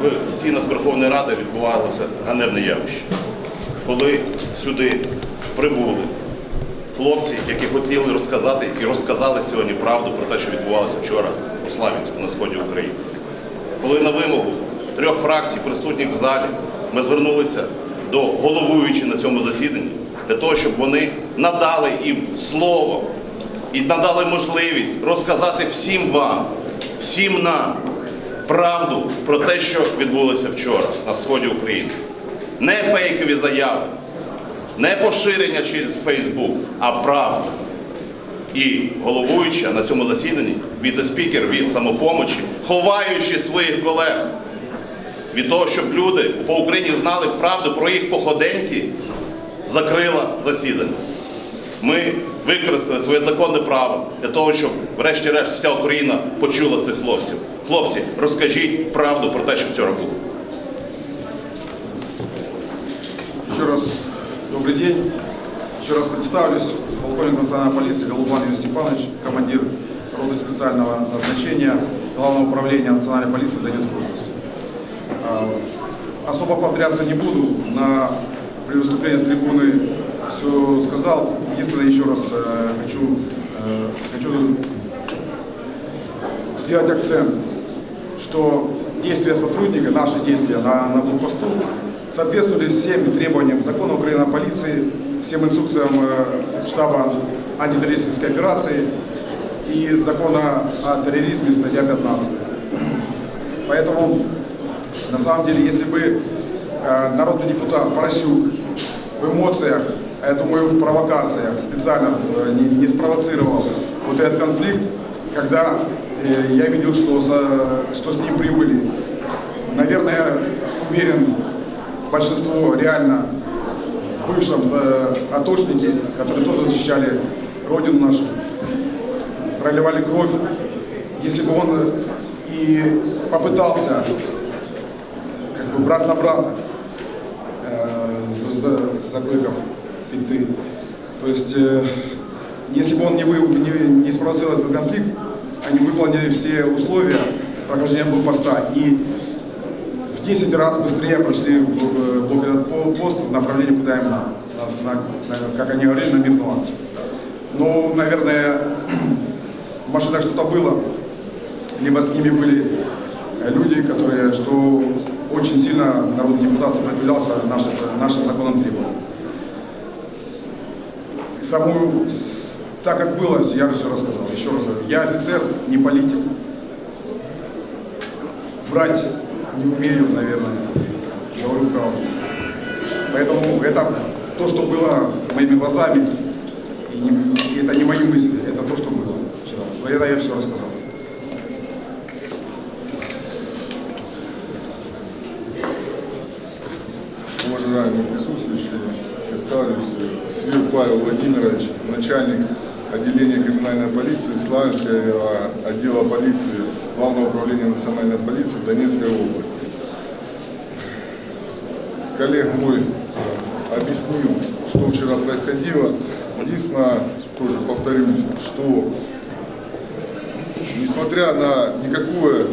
в стінах Верховної Ради відбувалося ганебне явище. Коли сюди прибули хлопці, які хотіли розказати і розказали сьогодні правду про те, що відбувалося вчора у Славянську на сході України. Коли на вимогу трьох фракцій, присутніх в залі, ми звернулися до головуючої на цьому засіданні для того, щоб вони надали їм слово і надали можливість розказати всім вам, всім нам правду про те, що відбулося вчора на сході України. Не фейкові заяви, не поширення через Фейсбук, а правду. І головуюча на цьому засіданні, віце-спікер від самопомочі, ховаючи своїх колег від того, щоб люди по Україні знали правду про їх походеньки, закрила засідання. Ми використали своє законне право для того, щоб, врешті-решт, вся Україна почула цих хлопців. Хлопці, розкажіть правду про те, що вчора було. Еще раз добрый день. Еще раз представлюсь. Полковник национальной полиции Голубан Юрий Степанович, командир роты специального назначения Главного управления национальной полиции в Донецкой области. А, Особо повторяться не буду. На при выступлении с трибуны все сказал. Единственное, еще раз э, хочу, э, хочу сделать акцент, что действия сотрудника, наши действия на, на блокпосту соответствовали всем требованиям закона Украины о полиции, всем инструкциям э, штаба антитеррористической операции и закона о терроризме, статья 15. Поэтому, на самом деле, если бы э, народный депутат Поросюк в эмоциях, а я думаю, в провокациях специально э, не, спровоцировал вот этот конфликт, когда я видел, что, за, что с ним прибыли. Наверное, уверен, большинство реально бывшим э, атошники, которые тоже защищали Родину нашу, проливали кровь. Если бы он э, и попытался как бы брат на брата, э, за- за- закликав пяты. То есть, э, если бы он не, вы, не, не спровоцировал этот конфликт, они выполнили все условия прохождения блокпоста и в 10 раз быстрее прошли блок этот по- пост в направлении, куда им надо, на- на- как они говорили, на мирную акцию. Ну, наверное, в машинах что-то было, либо с ними были люди, которые, что очень сильно народный депутат сопротивлялся нашим, нашим законным требованиям. Саму, так как было, я все рассказал. Еще раз говорю, я офицер, не политик. Врать не умею, наверное. Говорю правду. Поэтому это то, что было моими глазами, и, не- это не мои мысли, это то, что было вчера. Но это я все рассказал. Уважаемые присутствующие, представлюсь, Свир Павел Владимирович, начальник отделения криминальной полиции Славянского отдела полиции Главного управления национальной полиции Донецкой области. Коллег мой объяснил, что вчера происходило. Единственное, тоже повторюсь, что несмотря на никакое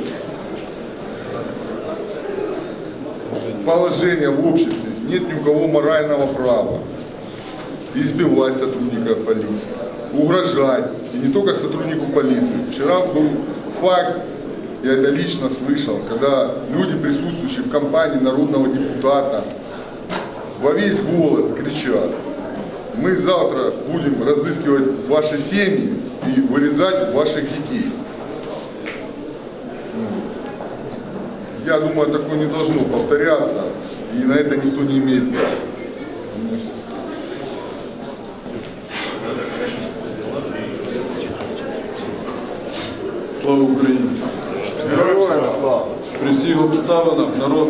положение в обществе, нет ни у кого морального права избивать сотрудника полиции, угрожать, и не только сотруднику полиции. Вчера был факт, я это лично слышал, когда люди, присутствующие в компании народного депутата, во весь голос кричат, мы завтра будем разыскивать ваши семьи и вырезать ваших детей. Я думаю, такое не должно повторяться, и на это никто не имеет права. Слава Україні! Героям слава! При всіх обставинах народ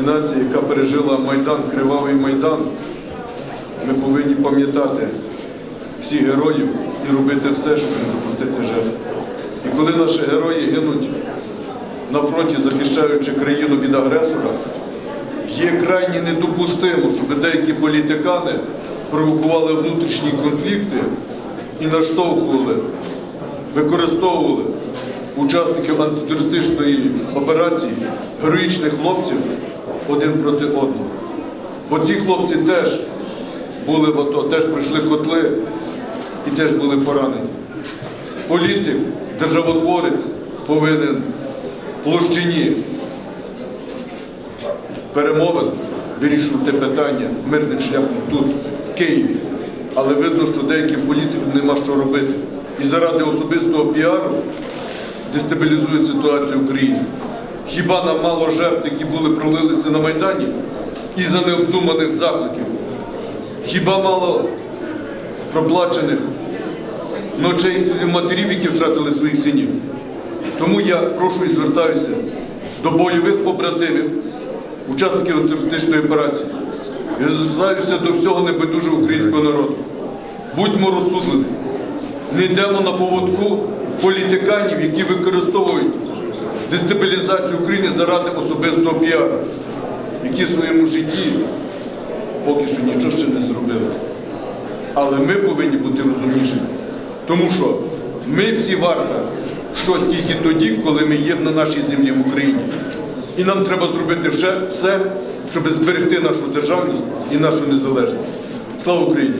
і нація, яка пережила Майдан, Кривавий Майдан, ми повинні пам'ятати всіх героїв і робити все, щоб не допустити жертв. І коли наші герої гинуть на фронті, захищаючи країну від агресора, є крайні недопустимо, щоб деякі політикани провокували внутрішні конфлікти і наштовхували, використовували учасників антитерористичної операції, героїчних хлопців один проти одного. Бо ці хлопці теж були в АТО, теж пройшли котли і теж були поранені. Політик, державотворець повинен в площині перемовин вирішувати питання мирним шляхом тут, в Києві. Але видно, що деяким політикам нема що робити. І заради особистого піару дестабілізують ситуацію в Україні. Хіба нам мало жертв, які були пролилися на Майдані і за необдуманих закликів? Хіба мало проплачених ночей і матерів, які втратили своїх синів? Тому я прошу і звертаюся до бойових побратимів, учасників антитерористичної операції. Я звертаюся до всього небайдужого українського народу. Будьмо розсудливі. Не йдемо на поводку політиканів, які використовують дестабілізацію України заради особистого піару, які в своєму житті поки що нічого ще не зробили. Але ми повинні бути розумнішими. Тому що ми всі варта щось тільки тоді, коли ми є на нашій землі в Україні. І нам треба зробити все, все щоб зберегти нашу державність і нашу незалежність. Слава Україні!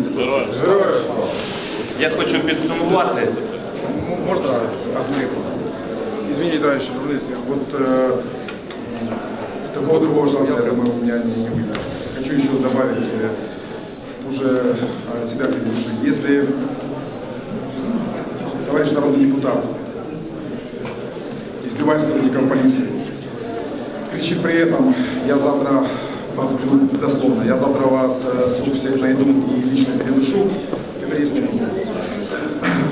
Я хочу підсумувати. М- Можно одну реплику? Извините, товарищи журналисты, вот э, такого другого шанса, я думаю, у меня не, не будет. Хочу еще добавить э, уже от себя как души. Если товарищ народный депутат избивает сотрудников полиции, кричит при этом, я завтра, дословно, я завтра вас э, суд всех найду и лично передушу, есть не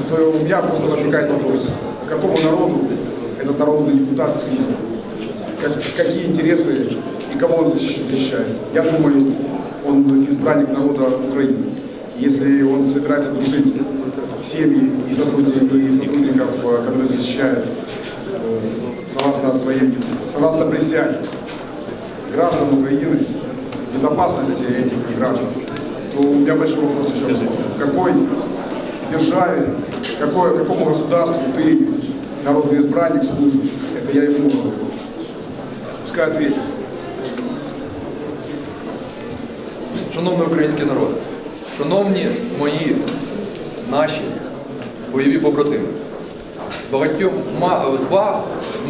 то у меня просто возникает вопрос, какому народу этот народный депутат служит? Как- какие интересы и кого он защищ- защищает? Я думаю, он избранник народа Украины. Если он собирается душить семьи и сотрудников, и сотрудников э, которые защищают э, согласно своим, согласно присяге граждан Украины, безопасности этих граждан, то у меня большой вопрос еще раз. В какой державе, какое, какому государству ты, народный избранник, служишь? Это я ему говорю. Пускай ответит. Шановний український народ, шановні мої наші бойові побратими, багатьом з вас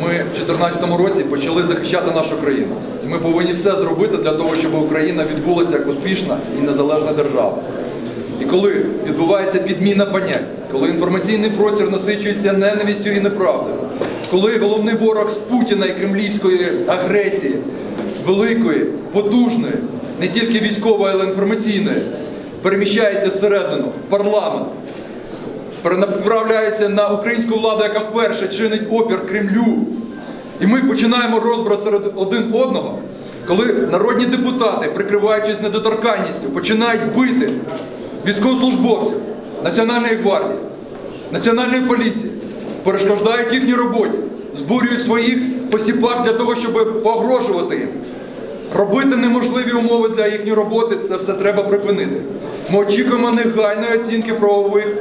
ми в 2014 році почали захищати нашу країну. І ми повинні все зробити для того, щоб Україна відбулася як успішна і незалежна держава. І коли відбувається підміна понять, коли інформаційний простір насичується ненавистю і неправдою, коли головний ворог з Путіна і кремлівської агресії, великої, потужної, не тільки військової, але й інформаційної, переміщається всередину, парламент, перенаправляється на українську владу, яка вперше чинить опір Кремлю. І ми починаємо розбрат серед один одного, коли народні депутати, прикриваючись недоторканністю, починають бити військовослужбовців Національної гвардії, Національної поліції, перешкоджають їхній роботі, збурюють своїх посіпак для того, щоб погрожувати їм. Робити неможливі умови для їхньої роботи це все треба припинити. Ми очікуємо негайної оцінки правових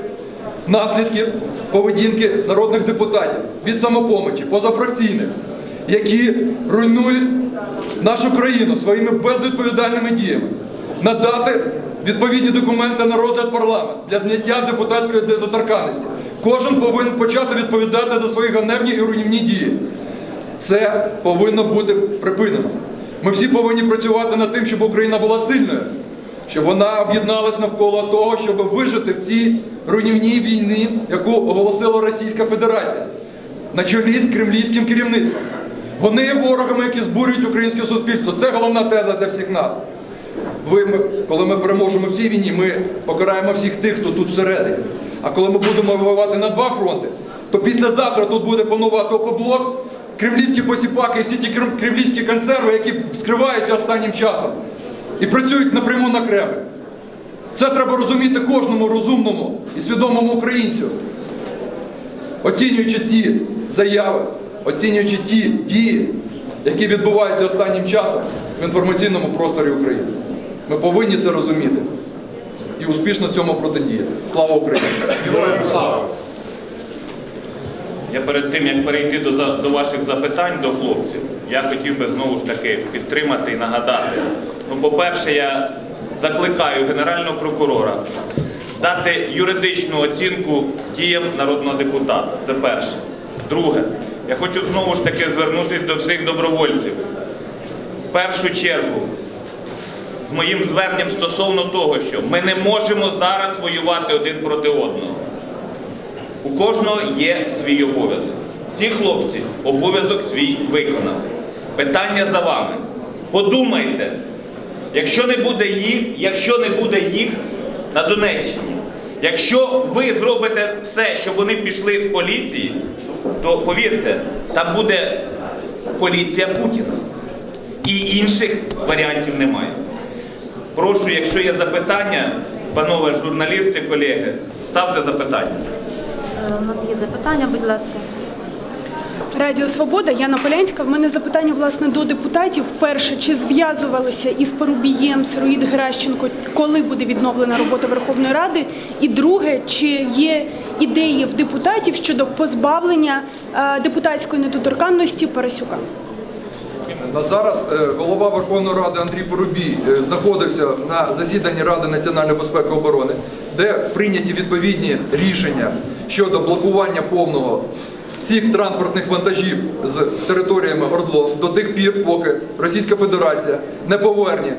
наслідків поведінки народних депутатів від самопомочі, позафракційних, які руйнують нашу країну своїми безвідповідальними діями, надати відповідні документи на розгляд парламенту для зняття депутатської недоторканності. Кожен повинен почати відповідати за свої ганебні і руйнівні дії. Це повинно бути припинено. Ми всі повинні працювати над тим, щоб Україна була сильною, щоб вона об'єдналась навколо того, щоб вижити в цій руйнівній війні, яку оголосила Російська Федерація на чолі з кремлівським керівництвом. Вони є ворогами, які збурюють українське суспільство. Це головна теза для всіх нас. Коли ми переможемо в цій війні, ми покараємо всіх тих, хто тут всередині. А коли ми будемо воювати на два фронти, то післязавтра тут буде панувати опоблок, кремлівські посіпаки і всі ті крем- кремлівські консерви, які скриваються останнім часом і працюють напряму на Кремль. Це треба розуміти кожному розумному і свідомому українцю. Оцінюючи ті заяви, оцінюючи ті дії, які відбуваються останнім часом в інформаційному просторі України. Ми повинні це розуміти і успішно цьому протидіяти. Слава Україні! Я перед тим, як перейти до, до ваших запитань до хлопців, я хотів би знову ж таки підтримати і нагадати. Ну, по-перше, я закликаю Генерального прокурора дати юридичну оцінку діям народного депутата. Це перше. Друге, я хочу знову ж таки звернутися до всіх добровольців. В першу чергу, з моїм зверненням стосовно того, що ми не можемо зараз воювати один проти одного. У кожного є свій обов'язок. Ці хлопці обов'язок свій виконали. Питання за вами. Подумайте, якщо не буде їх, якщо не буде їх на Донеччині, якщо ви зробите все, щоб вони пішли з поліції, то повірте, там буде поліція Путіна. І інших варіантів немає. Прошу, якщо є запитання, панове журналісти, колеги, ставте запитання. Е, У нас є запитання, будь ласка. Радіо Свобода, Яна Полянська. В мене запитання власне до депутатів. Перше, чи зв'язувалися із Парубієм Сироїд Геращенко, коли буде відновлена робота Верховної Ради? І друге, чи є ідеї в депутатів щодо позбавлення е, депутатської недоторканності Парасюка? На зараз е, голова Верховної Ради Андрій Порубій е, знаходився на засіданні Ради національної безпеки і оборони, де прийняті відповідні рішення щодо блокування повного всіх транспортних вантажів з територіями Ордло до тих пір, поки Російська Федерація не поверне,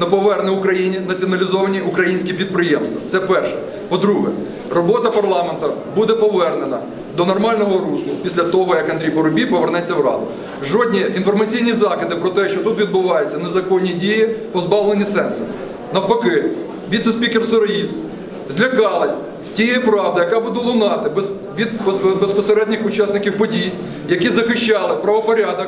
не поверне Україні націоналізовані українські підприємства. Це перше. По-друге, робота парламенту буде повернена до нормального руслу після того, як Андрій Поробій повернеться в Раду. Жодні інформаційні закиди про те, що тут відбуваються незаконні дії, позбавлені сенсу. Навпаки, віце-спікер Сироїд злякалась тієї правди, яка буде лунати без, від безпосередніх учасників подій, які захищали правопорядок